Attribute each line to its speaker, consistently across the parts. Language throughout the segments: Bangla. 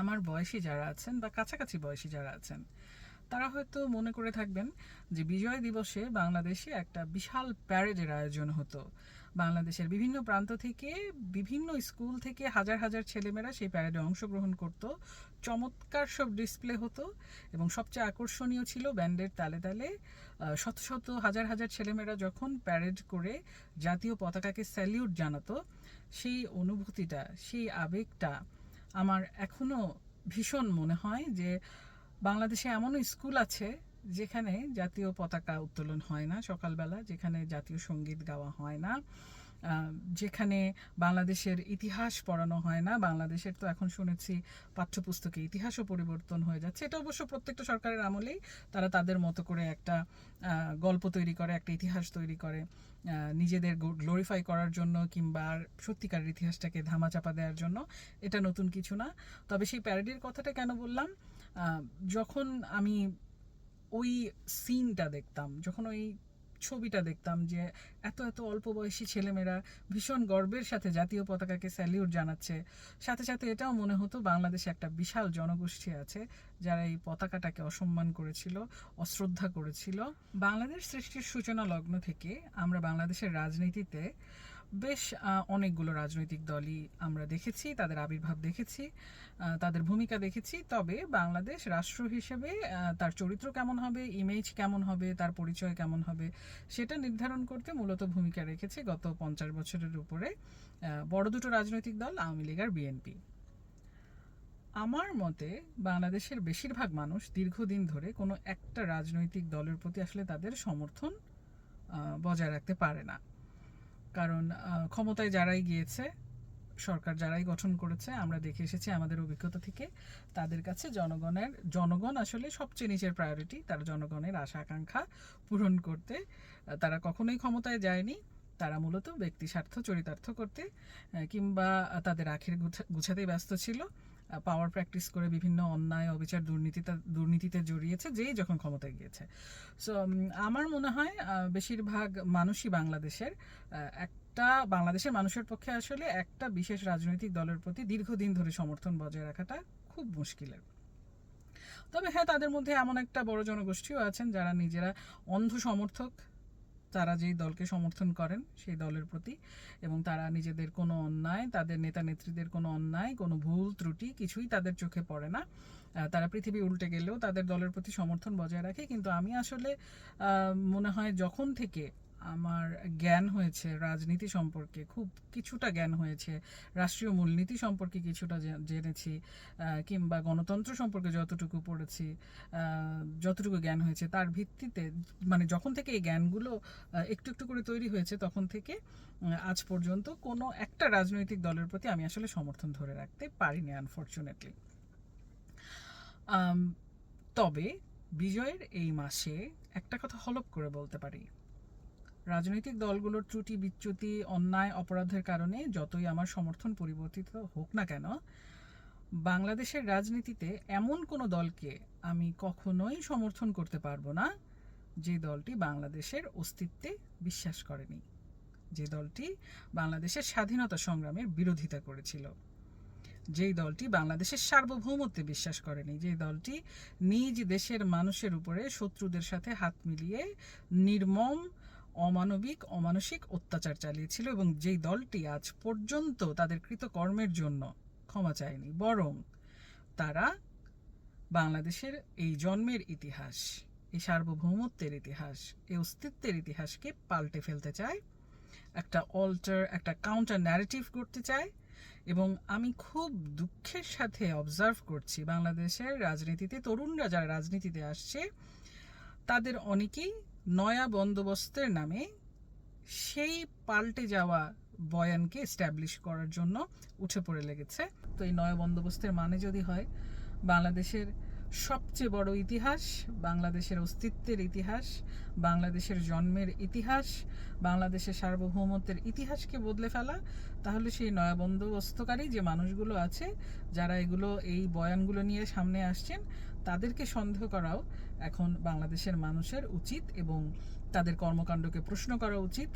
Speaker 1: আমার বয়সী যারা আছেন বা কাছাকাছি বয়সী যারা আছেন, তারা হয়তো মনে করে থাকবেন যে বিজয় দিবসে বাংলাদেশে একটা বিশাল প্যারেডের আয়োজন হতো। বাংলাদেশের বিভিন্ন প্রান্ত থেকে, বিভিন্ন স্কুল থেকে হাজার হাজার ছেলেমেয়েরা সেই প্যারেডে অংশগ্রহণ করত। চমৎকার সব ডিসপ্লে হতো এবং সবচেয়ে আকর্ষণীয় ছিল ব্যান্ডের তালে তালে শত শত হাজার হাজার ছেলেমেয়েরা যখন প্যারেড করে জাতীয় পতাকাকে স্যালিউট জানাতো, সেই অনুভূতিটা, সেই আবেগটা আমার এখনও ভীষণ মনে হয় যে বাংলাদেশে এমনও স্কুল আছে যেখানে জাতীয় পতাকা উত্তোলন হয় না সকালবেলা, যেখানে জাতীয় সংগীত গাওয়া হয় না। যেখানে বাংলাদেশের ইতিহাস পড়ানো হয় না, বাংলাদেশের তো এখন শুনেছি পাঠ্যপুস্তকে ইতিহাসও পরিবর্তন হয়ে যাচ্ছে। এটা অবশ্য প্রত্যেকটা সরকারের আমলেই তারা তাদের মতো করে একটা গল্প তৈরি করে, একটা ইতিহাস তৈরি করে নিজেদের গ্লোরিফাই করার জন্য কিংবা সত্যিকারের ইতিহাসটাকে ধামাচাপা দেওয়ার জন্য এটা নতুন কিছু না। তবে সেই প্যারেডির কথাটা কেন বললাম? যখন আমি ওই সিনটা দেখতাম, যখন ওই ছবিটা দেখতাম যে এত এত অল্প বয়সী ছেলেমেয়েরা ভীষণ গর্বের সাথে জাতীয় পতাকাকে স্যালিউট জানাচ্ছে। সাথে সাথে এটাও মনে হতো বাংলাদেশে একটা বিশাল জনগোষ্ঠী আছে যারা এই পতাকাটাকে অসম্মান করেছিল, অশ্রদ্ধা করেছিল। বাংলাদেশ সৃষ্টির সূচনা লগ্ন থেকে আমরা বাংলাদেশের রাজনীতিতে বেশ অনেকগুলো রাজনৈতিক দলই আমরা দেখেছি, তাদের আবির্ভাব দেখেছি তাদের ভূমিকা দেখেছি। তবে বাংলাদেশ রাষ্ট্র হিসেবে তার চরিত্র কেমন হবে ইমেজ কেমন হবে, তার পরিচয় কেমন হবে, সেটা নির্ধারণ করতে মূলত ভূমিকা রেখেছে গত পঞ্চাশ বছরের উপরে বড় দুটো রাজনৈতিক দল, আওয়ামী লীগ আর বিএনপি। আমার মতে বাংলাদেশের বেশিরভাগ মানুষ দীর্ঘদিন ধরে কোনো একটা রাজনৈতিক দলের প্রতি আসলে তাদের সমর্থন বজায় রাখতে পারে না। কারণ ক্ষমতায় যারাই গিয়েছে, সরকার যারাই গঠন করেছে, আমরা দেখে এসেছি আমাদের অভিজ্ঞতা থেকে, তাদের কাছে জনগণের, জনগণ আসলে সবচেয়ে নিচের প্রায়োরিটি তারা জনগণের আশা, আকাঙ্ক্ষা পূরণ করতে তারা কখনোই ক্ষমতায় যায়নি, তারা মূলত ব্যক্তি স্বার্থ, চরিতার্থ করতে কিংবা তাদের আখের গুছা- গুছাতেই ব্যস্ত ছিল। পাওয়ার প্র্যাকটিস করে বিভিন্ন অন্যায় অবিচার দুর্নীতিতে দুর্নীতিতে জড়িয়েছে যেই যখন ক্ষমতায় গিয়েছে। সো আমার মনে হয় বেশিরভাগ মানুষই বাংলাদেশের আহ, একটা বাংলাদেশের মানুষের পক্ষে আসলে একটা বিশেষ রাজনৈতিক দলের প্রতি দীর্ঘদিন ধরে সমর্থন বজায় রাখাটা খুব মুশকিলের। তবে হ্যাঁ তাদের মধ্যে এমন একটা বড় জনগোষ্ঠীও আছেন যারা নিজেরা অন্ধ সমর্থক তারা যেই দলকে সমর্থন করেন, সেই দলের প্রতি এবং তারা নিজেদের কোনো অন্যায়, তাদের নেতা নেত্রীদের কোনো অন্যায়, কোনো ভুল ত্রুটি কিছুই তাদের চোখে পড়ে না। তারা পৃথিবী উল্টে গেলেও তাদের দলের প্রতি সমর্থন বজায় রাখে। কিন্তু আমি আসলে মনে হয় যখন থেকে আমার জ্ঞান হয়েছে রাজনীতি সম্পর্কে, খুব কিছুটা জ্ঞান হয়েছে, রাষ্ট্রীয় মূলনীতি সম্পর্কে কিছুটা জেনেছি কিংবা গণতন্ত্র সম্পর্কে যতটুকু পড়েছি যতটুকু জ্ঞান হয়েছে, তার ভিত্তিতে মানে যখন থেকে এই জ্ঞানগুলো একটু একটু করে তৈরি হয়েছে, তখন থেকে আজ পর্যন্ত কোনো একটা রাজনৈতিক দলের প্রতি আমি আসলে সমর্থন ধরে রাখতে পারিনি আনফর্চুনেটলি তবে বিজয়ের এই মাসে একটা কথা হলপ করে বলতে পারি। রাজনৈতিক দলগুলোর ত্রুটি, বিচ্যুতি, অন্যায়, অপরাধের কারণে যতই আমার সমর্থন পরিবর্তিত হোক না কেন, বাংলাদেশের রাজনীতিতে এমন কোনো দলকে আমি কখনোই সমর্থন করতে পারব না যে দলটি বাংলাদেশের অস্তিত্বে বিশ্বাস করেনি, যে দলটি বাংলাদেশের স্বাধীনতা সংগ্রামের বিরোধিতা করেছিল, যেই দলটি বাংলাদেশের সার্বভৌমত্বে বিশ্বাস করেনি যে দলটি নিজ দেশের মানুষের উপরে শত্রুদের সাথে হাত মিলিয়ে নির্মম অমানবিক, অমানসিক অত্যাচার চালিয়েছিল এবং যেই দলটি আজ পর্যন্ত তাদের কৃতকর্মের জন্য ক্ষমা চায়নি, বরং তারা বাংলাদেশের এই জন্মের ইতিহাস, এই সার্বভৌমত্বের ইতিহাস, এই অস্তিত্বের ইতিহাসকে পাল্টে ফেলতে চায়, একটা অল্টার একটা কাউন্টার ন্যারেটিভ করতে চায় এবং আমি খুব দুঃখের সাথে অবজার্ভ করছি বাংলাদেশের রাজনীতিতে, তরুণরা যারা রাজনীতিতে আসছে, তাদের অনেকেই নয়া বন্দোবস্তের নামে সেই পাল্টে যাওয়া বয়ানকে এস্টাবলিশ করার জন্য উঠে পড়ে লেগেছে। তো এই নয়া বন্দোবস্তের মানে যদি হয়, বাংলাদেশের সবচেয়ে বড় ইতিহাস, বাংলাদেশের অস্তিত্বের ইতিহাস, বাংলাদেশের জন্মের ইতিহাস, বাংলাদেশের সার্বভৌমত্বের ইতিহাসকে বদলে ফেলা, তাহলে সেই নয়া বন্দোবস্তকারী যে মানুষগুলো আছে, যারা এগুলো, এই বয়ানগুলো নিয়ে সামনে আসছেন, তাদেরকে সন্দেহ করাও এখন বাংলাদেশের মানুষের উচিত এবং তাদের কর্মকাণ্ডকে প্রশ্ন করা উচিত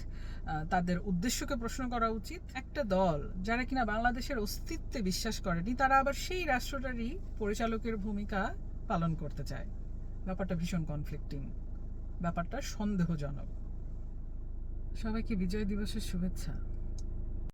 Speaker 1: তাদের উদ্দেশ্যকে প্রশ্ন করা উচিত। একটা দল যারা কিনা বাংলাদেশের অস্তিত্বে বিশ্বাস করেনি, তারা আবার সেই রাষ্ট্রটারই পরিচালকের ভূমিকা পালন করতে চায়। ব্যাপারটা ভীষণ কনফ্লিক্টিং ব্যাপারটা সন্দেহজনক। সবাইকে বিজয় দিবসের শুভেচ্ছা।